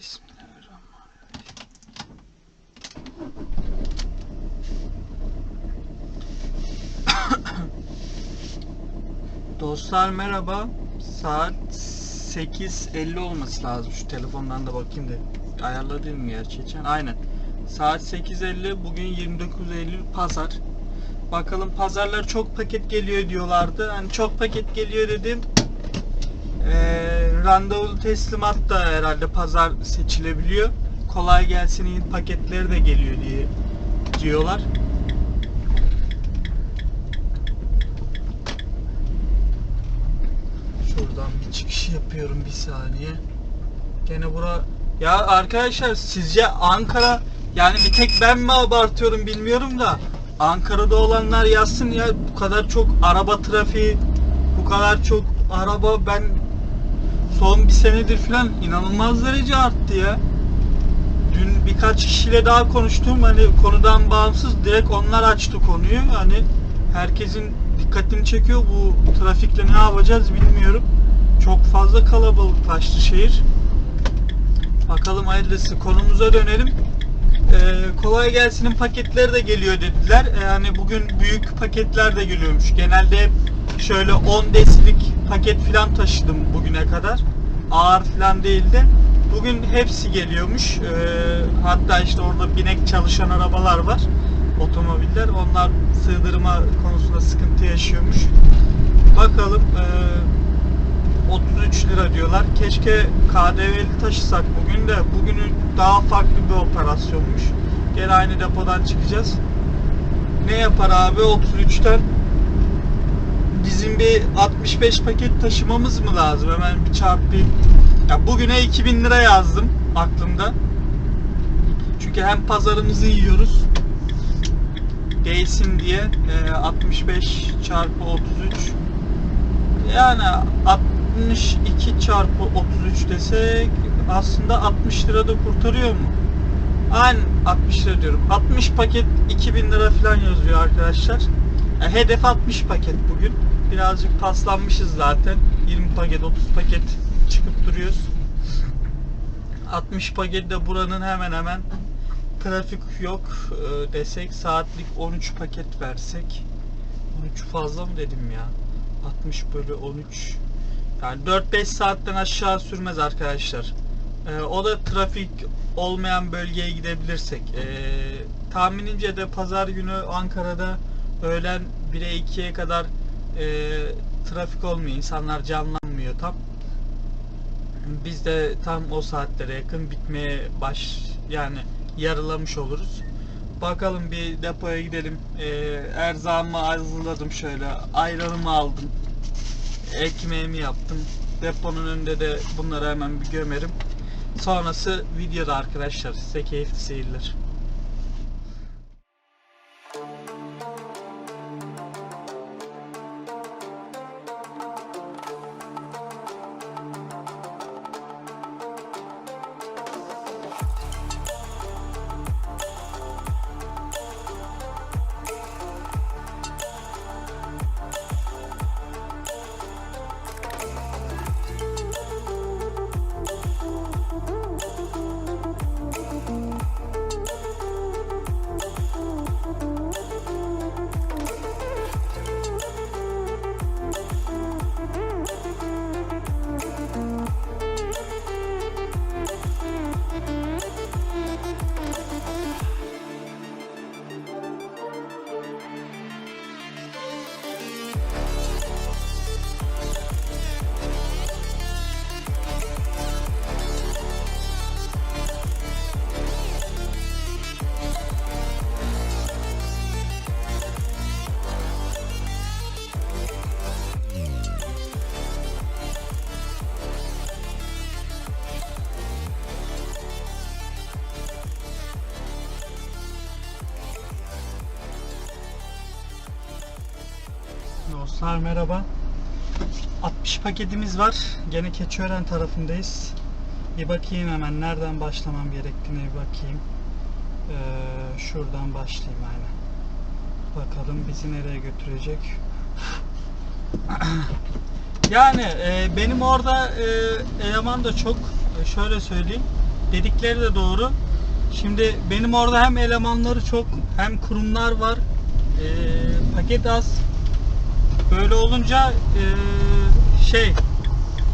Dostlar merhaba. Saat 8.50 olması lazım. Şu telefondan da bakayım da. Ayarladın mı gerçi geçen? Aynen. Saat 8.50. Bugün 29 Eylül Pazar. Bakalım pazarlar çok paket geliyor diyorlardı. Hani çok paket geliyor dedim. Ee, randevulu teslimat da herhalde pazar seçilebiliyor. Kolay gelsin paketleri de geliyor diye diyorlar. Şuradan bir çıkış yapıyorum bir saniye. Gene bura ya arkadaşlar sizce Ankara yani bir tek ben mi abartıyorum bilmiyorum da Ankara'da olanlar yazsın ya bu kadar çok araba trafiği bu kadar çok araba ben son bir senedir falan inanılmaz derece arttı ya. Dün birkaç kişiyle daha konuştum hani konudan bağımsız direkt onlar açtı konuyu hani herkesin dikkatini çekiyor bu trafikle ne yapacağız bilmiyorum. Çok fazla kalabalıklaştı şehir. Bakalım hayırlısı konumuza dönelim. Ee, kolay gelsinin paketleri de geliyor dediler. Ee, yani bugün büyük paketler de geliyormuş. Genelde hep şöyle 10 desilik paket filan taşıdım bugüne kadar. Ağır filan değildi. Bugün hepsi geliyormuş. Ee, hatta işte orada binek çalışan arabalar var. Otomobiller. Onlar sığdırma konusunda sıkıntı yaşıyormuş. Bakalım. ee, 33 lira diyorlar. Keşke KDV'li taşısak bugün de. Bugünün daha farklı bir operasyonmuş. Gene aynı depodan çıkacağız. Ne yapar abi 33'ten? Bizim bir 65 paket taşımamız mı lazım? Hemen bir çarpayım. Ya bugüne 2000 lira yazdım aklımda. Çünkü hem pazarımızı yiyoruz. Değsin diye e, 65 çarpı 33 yani 62 çarpı 33 desek aslında 60 lira da kurtarıyor mu? Aynen 60 lira diyorum. 60 paket 2000 lira falan yazıyor arkadaşlar. Yani hedef 60 paket bugün. Birazcık paslanmışız zaten. 20 paket 30 paket çıkıp duruyoruz. 60 paket de buranın hemen hemen trafik yok e, desek saatlik 13 paket versek 13 fazla mı dedim ya 60 bölü 13 yani 4-5 saatten aşağı sürmez arkadaşlar E, o da trafik olmayan bölgeye gidebilirsek E, tahminimce de pazar günü Ankara'da öğlen 1'e 2'ye kadar e, trafik olmuyor insanlar canlanmıyor tam biz de tam o saatlere yakın bitmeye baş yani yarılamış oluruz. Bakalım bir depoya gidelim. Ee, erzağımı hazırladım şöyle. Ayranımı aldım. Ekmeğimi yaptım. Deponun önünde de bunları hemen bir gömerim. Sonrası videoda arkadaşlar. Size keyifli seyirler. Dostlar merhaba. 60 paketimiz var. Gene Keçiören tarafındayız. Bir bakayım hemen nereden başlamam gerektiğine bir bakayım. Ee, şuradan başlayayım aynen. Bakalım bizi nereye götürecek. yani e, benim orada e, eleman da çok. E, şöyle söyleyeyim. dedikleri de doğru. Şimdi benim orada hem elemanları çok hem kurumlar var. Ee, paket az. Böyle olunca ee, şey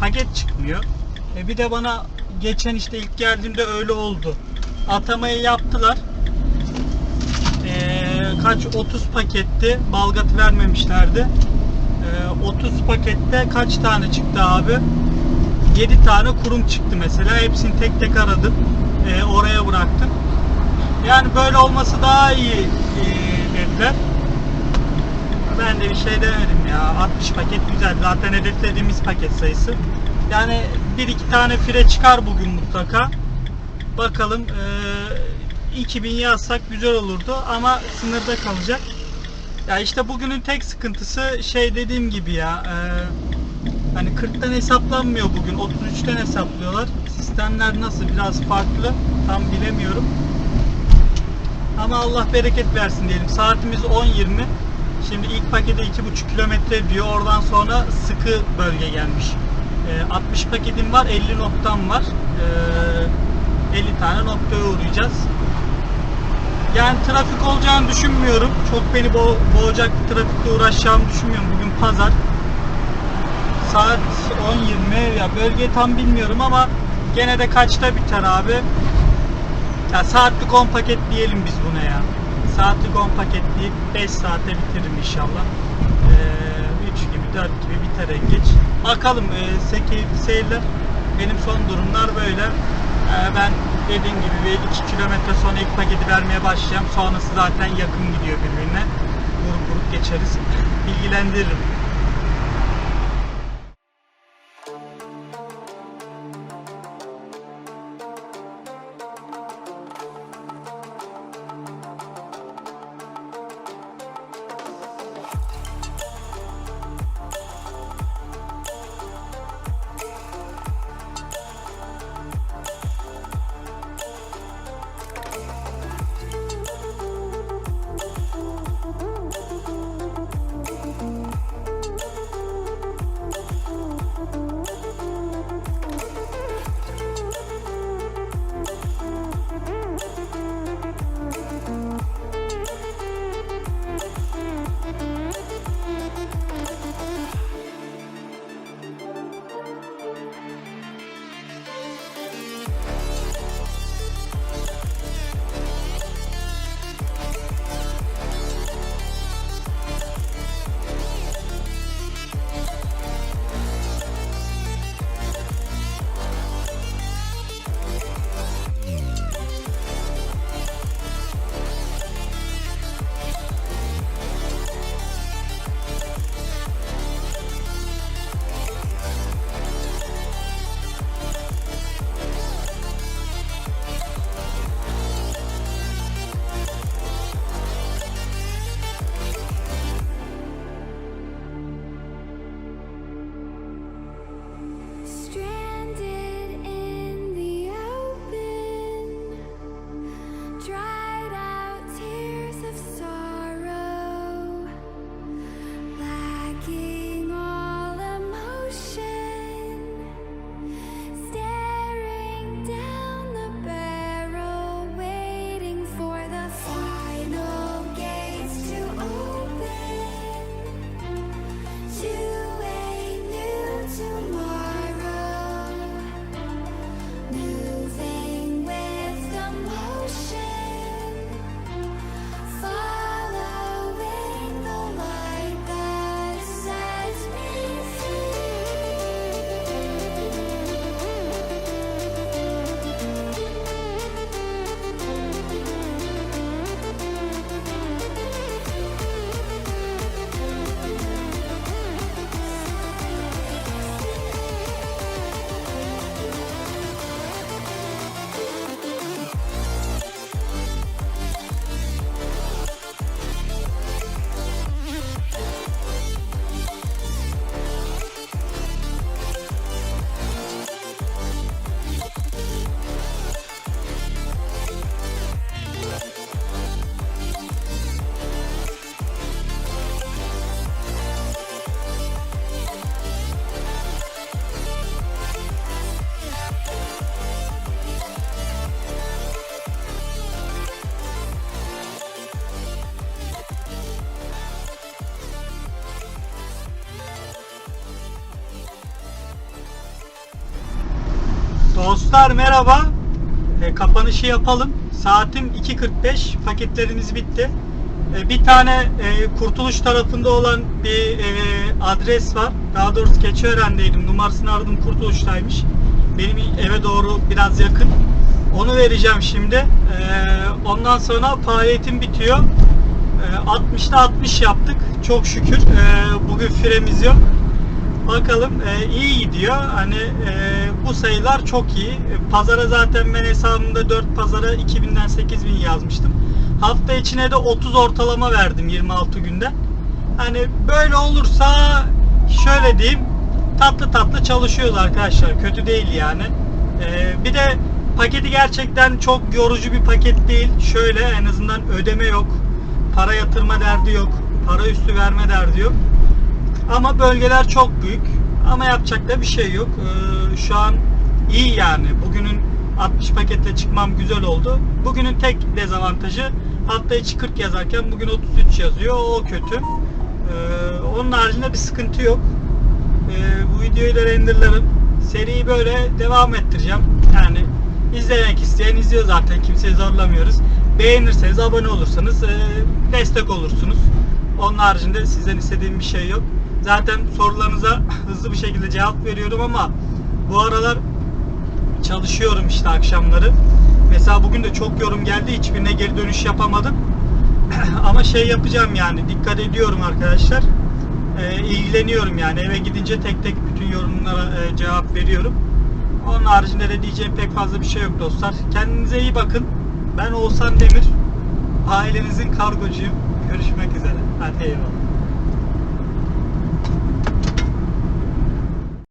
paket çıkmıyor. E bir de bana geçen işte ilk geldiğimde öyle oldu. Atamayı yaptılar. Ee, kaç 30 paketti. Balgat vermemişlerdi. Ee, 30 pakette kaç tane çıktı abi? 7 tane kurum çıktı mesela. Hepsini tek tek aradım. Ee, oraya bıraktım. Yani böyle olması daha iyi ee, dediler. Ben de bir şey demedim ya. 60 paket güzel. Zaten hedeflediğimiz paket sayısı. Yani bir iki tane fire çıkar bugün mutlaka. Bakalım ee, 2000 yazsak güzel olurdu ama sınırda kalacak. Ya işte bugünün tek sıkıntısı şey dediğim gibi ya ee, hani 40'tan hesaplanmıyor bugün 33'ten hesaplıyorlar. Sistemler nasıl biraz farklı tam bilemiyorum. Ama Allah bereket versin diyelim. Saatimiz 10.20. Şimdi ilk pakete 2,5 kilometre diyor. Oradan sonra sıkı bölge gelmiş. Ee, 60 paketim var, 50 noktam var. Ee, 50 tane noktaya uğrayacağız. Yani trafik olacağını düşünmüyorum. Çok beni bo boğacak bir trafikle uğraşacağımı düşünmüyorum. Bugün pazar. Saat 10.20 ya bölge tam bilmiyorum ama gene de kaçta biter abi? Ya saatlik 10 paket diyelim biz buna ya. Saatlik 10 paket deyip 5 saate bitiririm inşallah. Ee, 3 gibi 4 gibi biter en geç. Bakalım e, seyirler. Benim son durumlar böyle. Ee, ben dediğim gibi bir 2 kilometre sonra ilk paketi vermeye başlayacağım. Sonrası zaten yakın gidiyor birbirine. Vurup vurup geçeriz. Bilgilendiririm. Dostlar merhaba. E, kapanışı yapalım. Saatim 2.45. Paketlerimiz bitti. E, bir tane e, Kurtuluş tarafında olan bir e, adres var. Daha doğrusu Keçiören'deydim. Numarasını aradım Kurtuluş'taymış. Benim eve doğru biraz yakın. Onu vereceğim şimdi. E, ondan sonra faaliyetim bitiyor. E, 60'ta 60 yaptık. Çok şükür. E, bugün firemiz yok. Bakalım e, iyi gidiyor. Hani e, bu sayılar çok iyi. Pazara zaten ben hesabımda 4 pazara 2000'den 8000 yazmıştım. Hafta içine de 30 ortalama verdim 26 günde. Hani böyle olursa şöyle diyeyim tatlı tatlı çalışıyoruz arkadaşlar. Kötü değil yani. E, bir de paketi gerçekten çok yorucu bir paket değil. Şöyle en azından ödeme yok. Para yatırma derdi yok. Para üstü verme derdi yok. Ama bölgeler çok büyük. Ama yapacak da bir şey yok. Ee, şu an iyi yani. Bugünün 60 paketle çıkmam güzel oldu. Bugünün tek dezavantajı hafta içi 40 yazarken bugün 33 yazıyor. O kötü. Ee, onun haricinde bir sıkıntı yok. Ee, bu videoyu da renderlarım. Seriyi böyle devam ettireceğim. Yani izlemek isteyen izliyor zaten. Kimseyi zorlamıyoruz. Beğenirseniz, abone olursanız e, destek olursunuz. Onun haricinde sizden istediğim bir şey yok. Zaten sorularınıza hızlı bir şekilde cevap veriyorum ama bu aralar çalışıyorum işte akşamları. Mesela bugün de çok yorum geldi. Hiçbirine geri dönüş yapamadım. ama şey yapacağım yani. Dikkat ediyorum arkadaşlar. Ee, ilgileniyorum yani. Eve gidince tek tek bütün yorumlara e, cevap veriyorum. Onun haricinde de diyeceğim pek fazla bir şey yok dostlar. Kendinize iyi bakın. Ben Oğuzhan Demir. Ailenizin kargocuyum. Görüşmek üzere. Hadi eyvallah.